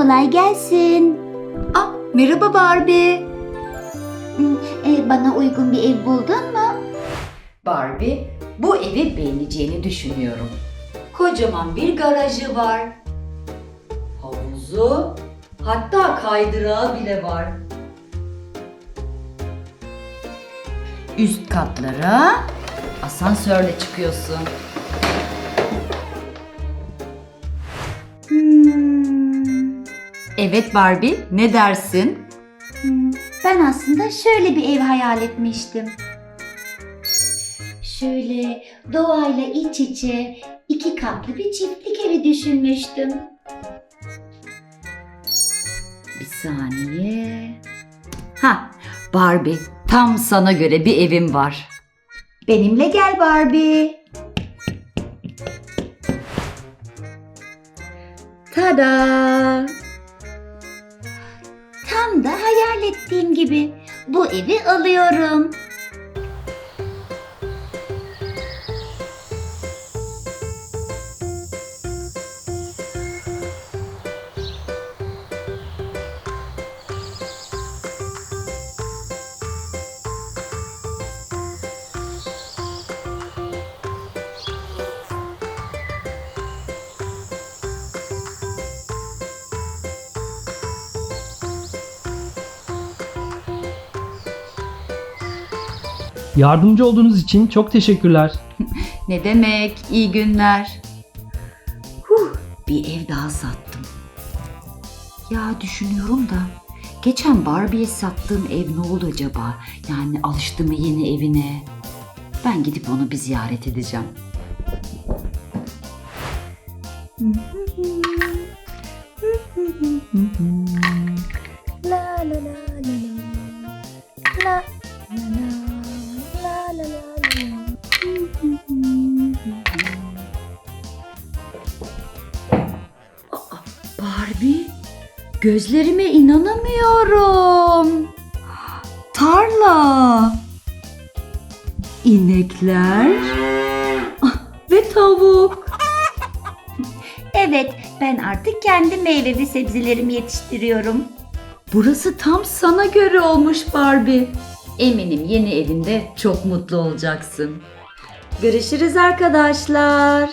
kolay gelsin. Ah, merhaba Barbie. Hmm, e, bana uygun bir ev buldun mu? Barbie, bu evi beğeneceğini düşünüyorum. Kocaman bir garajı var. Havuzu, hatta kaydırağı bile var. Üst katlara asansörle çıkıyorsun. Evet Barbie, ne dersin? hmm, ben aslında şöyle bir ev hayal etmiştim. Şöyle doğayla iç içe iki katlı bir çiftlik evi düşünmüştüm. Bir saniye. Ha, Barbie, tam sana göre bir evim var. Benimle gel Barbie. Tada! Da hayal ettiğim gibi. Bu evi alıyorum. Yardımcı olduğunuz için çok teşekkürler. Ne demek? İyi günler. Huh, bir ev daha sattım. Ya düşünüyorum da geçen Barbie'ye sattığım ev ne oldu acaba? Yani alıştı mı yeni evine? Ben gidip onu bir ziyaret edeceğim. La la la la la. La Barbie, gözlerime inanamıyorum. Tarla, inekler ah, ve tavuk. Evet, ben artık kendi meyve ve sebzelerimi yetiştiriyorum. Burası tam sana göre olmuş Barbie. Eminim yeni evinde çok mutlu olacaksın. Görüşürüz arkadaşlar.